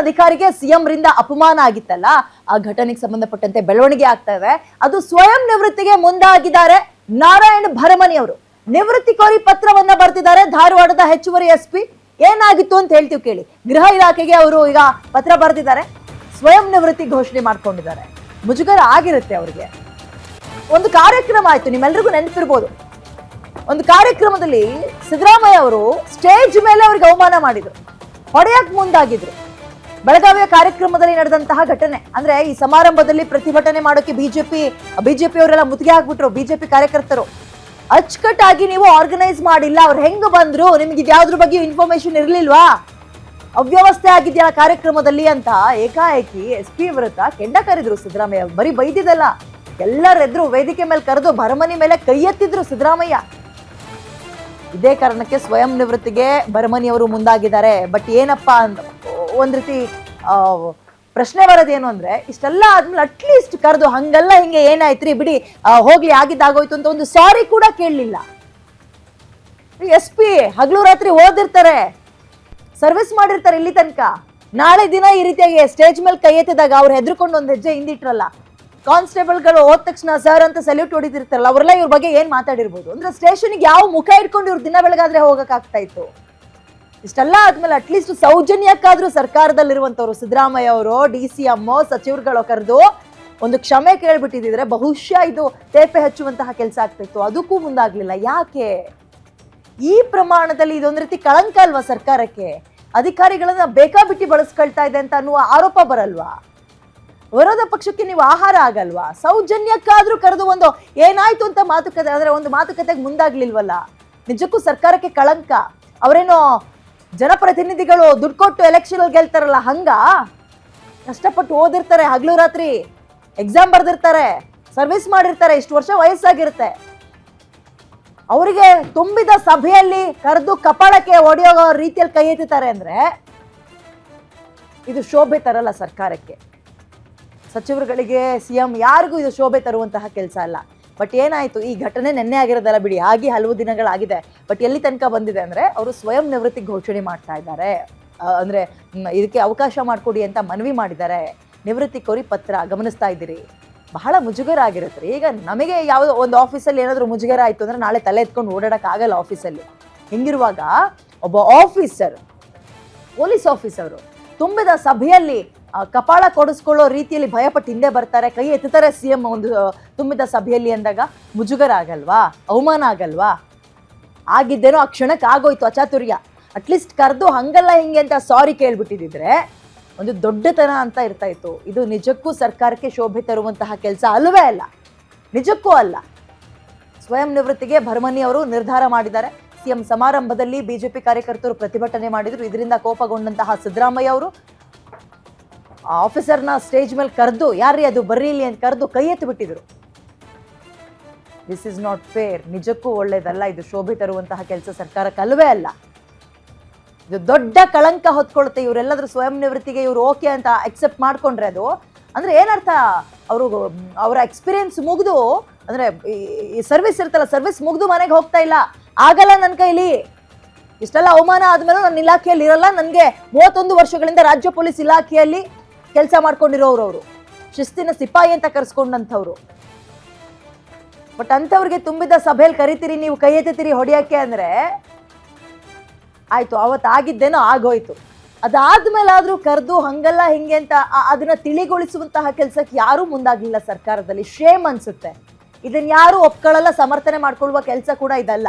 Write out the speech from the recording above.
ಅಧಿಕಾರಿಗೆ ಸಿಎಂ ರಿಂದ ಅಪಮಾನ ಆಗಿತ್ತಲ್ಲ, ಆ ಘಟನೆಗೆ ಸಂಬಂಧಪಟ್ಟಂತೆ ಬೆಳವಣಿಗೆ ಆಗ್ತಾ ಇದೆ. ಅದು ಸ್ವಯಂ ನಿವೃತ್ತಿಗೆ ಮುಂದಾಗಿದ್ದಾರೆ ನಾರಾಯಣ್ ಭರಮನಿ ಅವರು. ನಿವೃತ್ತಿ ಕೋರಿ ಪತ್ರವನ್ನ ಬರ್ತಿದ್ದಾರೆ ಧಾರವಾಡದ ಹೆಚ್ಚುವರಿ ಎಸ್ ಪಿ ಏನಾಗಿತ್ತು ಅಂತ ಹೇಳ್ತೀವಿ ಕೇಳಿ. ಗೃಹ ಇಲಾಖೆಗೆ ಅವರು ಈಗ ಪತ್ರ ಬರ್ತಿದ್ದಾರೆ ಸ್ವಯಂ ನಿವೃತ್ತಿ ಘೋಷಣೆ ಮಾಡ್ಕೊಂಡಿದ್ದಾರೆ. ಮುಜುಗರ ಆಗಿರುತ್ತೆ ಅವರಿಗೆ. ಒಂದು ಕಾರ್ಯಕ್ರಮ ಆಯ್ತು, ನಿಮ್ಮೆಲ್ರಿಗೂ ನೆನಪಿರ್ಬೋದು. ಒಂದು ಕಾರ್ಯಕ್ರಮದಲ್ಲಿ ಸಿದ್ದರಾಮಯ್ಯ ಅವರು ಸ್ಟೇಜ್ ಮೇಲೆ ಅವ್ರಿಗೆ ಅವಮಾನ ಮಾಡಿದ್ರು. ಹೊಡೆಯಕ್ ಮುಂದಾಗಿದ್ರು. ಬೆಳಗಾವಿಯ ಕಾರ್ಯಕ್ರಮದಲ್ಲಿ ನಡೆದಂತಹ ಘಟನೆ. ಅಂದ್ರೆ ಈ ಸಮಾರಂಭದಲ್ಲಿ ಪ್ರತಿಭಟನೆ ಮಾಡೋಕೆ ಬಿಜೆಪಿ ಬಿಜೆಪಿ ಅವರೆಲ್ಲ ಮುತ್ತಿಗೆ ಹಾಕ್ಬಿಟ್ರು, ಬಿಜೆಪಿ ಕಾರ್ಯಕರ್ತರು. ಅಚ್ಚುಕಟ್ಟಾಗಿ ನೀವು ಆರ್ಗನೈಸ್ ಮಾಡಿಲ್ಲ, ಅವ್ರು ಹೆಂಗ್ ಬಂದ್ರು? ನಿಮ್ಗೆ ಇದ್ಯಾವ್ದ್ರ ಬಗ್ಗೆ ಇನ್ಫಾರ್ಮೇಶನ್ ಇರ್ಲಿಲ್ವಾ? ಅವ್ಯವಸ್ಥೆ ಆಗಿದೆಯಾ ಕಾರ್ಯಕ್ರಮದಲ್ಲಿ ಅಂತ ಏಕಾಏಕಿ ಎಸ್ ಪಿ ವಿರುದ್ಧ ಕೆಂಡ ಕರೆದ್ರು ಸಿದ್ದರಾಮಯ್ಯ. ಬರೀ ಬೈದಿದ್ದಲ್ಲ ಎಲ್ಲರೆದ್ರು ವೇದಿಕೆ ಮೇಲೆ ಕರೆದು ಭರಮನಿ ಮೇಲೆ ಕೈ ಎತ್ತಿದ್ರು ಸಿದ್ದರಾಮಯ್ಯ. ಇದೇ ಕಾರಣಕ್ಕೆ ಸ್ವಯಂ ನಿವೃತ್ತಿಗೆ ಭರಮನಿ ಅವರು ಮುಂದಾಗಿದ್ದಾರೆ. ಬಟ್ ಏನಪ್ಪಾ ಅಂತ ಒಂದ್ ರೀತಿ ಪ್ರಶ್ನೆ ಬರೋದೇನು ಅಂದ್ರೆ, ಇಷ್ಟೆಲ್ಲ ಆದ್ಮೇಲೆ ಅಟ್ಲೀಸ್ಟ್ ಕರೆದು, ಹಂಗೆಲ್ಲ ಹಿಂಗೆ ಏನಾಯ್ತ್ರಿ ಬಿಡಿ ಹೋಗ್ಲಿ, ಆಗಿದ್ದಾಗೋಯ್ತು ಅಂತ ಒಂದು ಸಾರಿ ಕೂಡ ಕೇಳಲಿಲ್ಲ. ಎಸ್ ಪಿ, ಹಗಲು ರಾತ್ರಿ ಓದಿರ್ತಾರೆ. ಸರ್ವಿಸ್ ಮಾಡಿರ್ತಾರೆ ಇಲ್ಲಿ ತನಕ. ನಾಳೆ ದಿನ ಈ ರೀತಿಯಾಗಿ ಸ್ಟೇಜ್ ಮೇಲೆ ಕೈ ಎತ್ತಿದಾಗ ಅವ್ರು ಹೆದರ್ಕೊಂಡು ಒಂದು ಹೆಜ್ಜೆ ಹಿಂದಿಟ್ರಲ್ಲ. ಕಾನ್ಸ್ಟೇಬಲ್ಗಳು ಹೋದ ತಕ್ಷಣ ಸರ್ ಅಂತ ಸಲ್ಯೂಟ್ ಹೊಡಿದಿರ್ತಾರಲ್ಲ ಅವರೆಲ್ಲ ಇವ್ರ ಬಗ್ಗೆ ಏನ್ ಮಾತಾಡಿರ್ಬೋದು? ಅಂದ್ರೆ ಸ್ಟೇಷನ್ಗೆ ಯಾವ ಮುಖ ಇಟ್ಕೊಂಡು ಇವ್ರು ದಿನ ಬೆಳಗಾದ್ರೆ ಹೋಗಕ್ಕಾಗ್ತಾ ಇತ್ತು? ಇಷ್ಟೆಲ್ಲ ಆದ್ಮೇಲೆ ಅಟ್ಲೀಸ್ಟ್ ಸೌಜನ್ಯಕ್ಕಾದ್ರೂ ಸರ್ಕಾರದಲ್ಲಿರುವಂತವ್ರು ಸಿದ್ದರಾಮಯ್ಯ ಅವರು ಡಿ ಸಿ ಎಂ ಸಚಿವರುಗಳು ಕರೆದು ಒಂದು ಕ್ಷಮೆ ಕೇಳ್ಬಿಟ್ಟಿದ್ರೆ ಬಹುಶಃ ಇದು ತೇಪೆ ಹಚ್ಚುವಂತಹ ಕೆಲಸ ಆಗ್ತಿತ್ತು. ಅದಕ್ಕೂ ಮುಂದಾಗ್ಲಿಲ್ಲ. ಯಾಕೆ? ಈ ಪ್ರಮಾಣದಲ್ಲಿ ಇದೊಂದು ರೀತಿ ಕಳಂಕ ಅಲ್ವಾ ಸರ್ಕಾರಕ್ಕೆ? ಅಧಿಕಾರಿಗಳನ್ನ ಬೇಕಾಬಿಟ್ಟಿ ಬಳಸ್ಕೊಳ್ತಾ ಇದೆ ಅಂತ ಅನ್ನುವ ಆರೋಪ ಬರಲ್ವಾ? ವಿರೋಧ ಪಕ್ಷಕ್ಕೆ ನೀವು ಆಹಾರ ಆಗಲ್ವಾ? ಸೌಜನ್ಯಕ್ಕಾದ್ರೂ ಕರೆದು ಒಂದು ಏನಾಯ್ತು ಅಂತ ಮಾತುಕತೆ, ಅಂದ್ರೆ ಒಂದು ಮಾತುಕತೆಗೆ ಮುಂದಾಗ್ಲಿಲ್ವಲ್ಲ? ನಿಜಕ್ಕೂ ಸರ್ಕಾರಕ್ಕೆ ಕಳಂಕ? ಅವರೇನೋ ಜನಪ್ರತಿನಿಧಿಗಳು ದುಡ್ಡು ಕೊಟ್ಟು ಎಲೆಕ್ಷನ್ ಗೆಲ್ತಾರಲ್ಲ, ಹಂಗ? ಕಷ್ಟಪಟ್ಟು ಓದಿರ್ತಾರೆ, ಹಗಲು ರಾತ್ರಿ ಎಕ್ಸಾಮ್ ಬರ್ದಿರ್ತಾರೆ ಸರ್ವಿಸ್ ಮಾಡಿರ್ತಾರೆ, ಇಷ್ಟು ವರ್ಷ ವಯಸ್ಸಾಗಿರುತ್ತೆ. ಅವರಿಗೆ ತುಂಬಿದ ಸಭೆಯಲ್ಲಿ ಕರೆದು ಕಪಾಳಕ್ಕೆ ಒಡೆಯೋ ರೀತಿಯಲ್ಲಿ ಕೈ ಎತ್ತಿದ್ದಾರೆ ಅಂದ್ರೆ ಇದು ಶೋಭೆ ತರಲ್ಲ ಸರ್ಕಾರಕ್ಕೆ. ಸಚಿವರುಗಳಿಗೆ, ಸಿಎಂ ಯಾರಿಗೂ ಇದು ಶೋಭೆ ತರುವಂತಹ ಕೆಲಸ ಅಲ್ಲ. ಬಟ್ ಏನಾಯ್ತು? ಈ ಘಟನೆ ನೆನ್ನೆ ಆಗಿರೋದಲ್ಲ ಬಿಡಿ. ಆಗಿ ಹಲವು ದಿನಗಳಾಗಿದೆ. ಬಟ್ ಎಲ್ಲಿ ತನಕ ಬಂದಿದೆ ಅಂದ್ರೆ, ಅವರು ಸ್ವಯಂ ನಿವೃತ್ತಿ ಘೋಷಣೆ ಮಾಡ್ತಾ ಇದ್ದಾರೆ. ಅಂದ್ರೆ ಇದಕ್ಕೆ ಅವಕಾಶ ಮಾಡಿಕೊಡಿ ಅಂತ ಮನವಿ ಮಾಡಿದ್ದಾರೆ. ನಿವೃತ್ತಿ ಕೋರಿ ಪತ್ರ, ಗಮನಿಸ್ತಾ ಇದ್ದೀರಿ. ಬಹಳ ಮುಜುಗರ ಆಗಿರುತ್ತೆ ಈಗ ನಮಗೆ ಯಾವುದೋ ಒಂದು ಆಫೀಸಲ್ಲಿ ಏನಾದರೂ ಮುಜುಗರ ಆಯಿತು ಅಂದ್ರೆ ನಾಳೆ ತಲೆ ಎತ್ಕೊಂಡು ಓಡಾಡೋಕ್ಕಾಗಲ್ಲ ಆಫೀಸಲ್ಲಿ ಹಿಂಗಿರುವಾಗ ಒಬ್ಬ ಆಫೀಸರ್ ಪೊಲೀಸ್ ಆಫೀಸರು ತುಂಬಿದ ಸಭೆಯಲ್ಲಿ ಕಪಾಳ ಕೊಡಿಸ್ಕೊಳ್ಳೋ ರೀತಿಯಲ್ಲಿ ಭಯಪಟ್ಟು ಹಿಂದೆ ಬರ್ತಾರೆ, ಕೈ ಎತ್ತುತ್ತಾರೆ ಸಿ ಎಂ ಒಂದು ತುಂಬಿದ ಸಭೆಯಲ್ಲಿ ಅಂದಾಗ, ಮುಜುಗರ ಆಗಲ್ವಾ? ಅವಮಾನ ಆಗಲ್ವಾ? ಆಗಿದ್ದೇನೋ ಆ ಕ್ಷಣಕ್ಕೆ ಆಗೋಯ್ತು ಅಚಾತುರ್ಯ. ಅಟ್ಲೀಸ್ಟ್ ಕರೆದು ಹಂಗಲ್ಲ ಹಿಂಗೆ ಅಂತ ಸಾರಿ ಕೇಳ್ಬಿಟ್ಟಿದ್ರೆ ಒಂದು ದೊಡ್ಡತನ ಅಂತ ಇರ್ತಾ ಇತ್ತು. ಇದು ನಿಜಕ್ಕೂ ಸರ್ಕಾರಕ್ಕೆ ಶೋಭೆ ತರುವಂತಹ ಕೆಲಸ ಅಲ್ಲವೇ ಅಲ್ಲ. ನಿಜಕ್ಕೂ ಅಲ್ಲ. ಸ್ವಯಂ ನಿವೃತ್ತಿಗೆ ಭರಮನಿ ಅವರು ನಿರ್ಧಾರ ಮಾಡಿದ್ದಾರೆ. ಸಿಎಂ ಸಮಾರಂಭದಲ್ಲಿ ಬಿಜೆಪಿ ಕಾರ್ಯಕರ್ತರು ಪ್ರತಿಭಟನೆ ಮಾಡಿದರು. ಇದರಿಂದ ಕೋಪಗೊಂಡಂತಹ ಸಿದ್ದರಾಮಯ್ಯ ಅವರು ಆಫೀಸರ್ನ ಸ್ಟೇಜ್ ಮೇಲೆ ಕರೆದು, ಯಾರ್ರೀ ಅದು? ಬರೀಲಿ ಅಂತ ಕರೆದು ಕೈ ಎತ್ತು ಬಿಟ್ಟಿದ್ರು. ದಿಸ್ ಇಸ್ ನಾಟ್ ಫೇರ್ ನಿಜಕ್ಕೂ ಒಳ್ಳೇದಲ್ಲ. ಇದು ಶೋಭೆ ತರುವಂತಹ ಕೆಲಸ ಸರ್ಕಾರ ಅಲ್ವೇ ಅಲ್ಲ. ಇದು ದೊಡ್ಡ ಕಳಂಕ ಹೊತ್ಕೊಳುತ್ತೆ. ಇವರೆಲ್ಲಾದ್ರೂ ಸ್ವಯಂ ನಿವೃತ್ತಿಗೆ ಇವರು ಓಕೆ ಅಂತ ಅಕ್ಸೆಪ್ಟ್ ಮಾಡ್ಕೊಂಡ್ರೆ ಅದು. ಅಂದ್ರೆ ಏನರ್ಥ? ಅವರು, ಅವರ ಎಕ್ಸ್ಪೀರಿಯನ್ಸ್ ಮುಗಿದು, ಅಂದ್ರೆ ಈ ಸರ್ವಿಸ್ ಇರ್ತಲ್ಲ ಸರ್ವಿಸ್ ಮುಗಿದು ಮನೆಗೆ ಹೋಗ್ತಾ ಇಲ್ಲ. ಆಗಲ್ಲ ನನ್ನ ಕೈಲಿ. ಇಷ್ಟೆಲ್ಲ ಅವಮಾನ ಆದ್ಮೇಲೆ ನನ್ನ ಇಲಾಖೆಯಲ್ಲಿ ಇರಲ್ಲ. ನನಗೆ ಮೂವತ್ತೊಂದು ವರ್ಷಗಳಿಂದ ರಾಜ್ಯ ಪೊಲೀಸ್ ಇಲಾಖೆಯಲ್ಲಿ ಕೆಲಸ ಮಾಡ್ಕೊಂಡಿರೋರು ಅವರು. ಶಿಸ್ತಿನ ಸಿಪಾಯಿ ಅಂತ ಕರೆಸ್ಕೊಂಡಂಥವ್ರು. ಬಟ್ ಅಂಥವ್ರಿಗೆ ತುಂಬಿದ ಸಭೆಯಲ್ಲಿ ಕರಿತೀರಿ, ನೀವು ಕೈ ಎತ್ತೀರಿ ಹೊಡಿಯಕ್ಕೆ ಅಂದ್ರೆ, ಆಯಿತು ಅವತ್ತು ಆಗಿದ್ದೇನೋ ಆಗೋಯ್ತು. ಅದಾದ್ಮೇಲಾದರೂ ಕರೆದು ಹಂಗಲ್ಲ ಹಿಂಗೆ ಅಂತ ಅದನ್ನು ಅದನ್ನ ತಿಳಿಗೊಳಿಸುವಂತಹ ಕೆಲಸಕ್ಕೆ ಯಾರೂ ಮುಂದಾಗಲಿಲ್ಲ ಸರ್ಕಾರದಲ್ಲಿ. ಶೇಮ್ ಅನಿಸುತ್ತೆ. ಇದನ್ನು ಯಾರು ಒಪ್ಕೊಳ್ಳಲ್ಲ, ಸಮರ್ಥನೆ ಮಾಡ್ಕೊಳ್ಳುವ ಕೆಲಸ ಕೂಡ ಇದಲ್ಲ.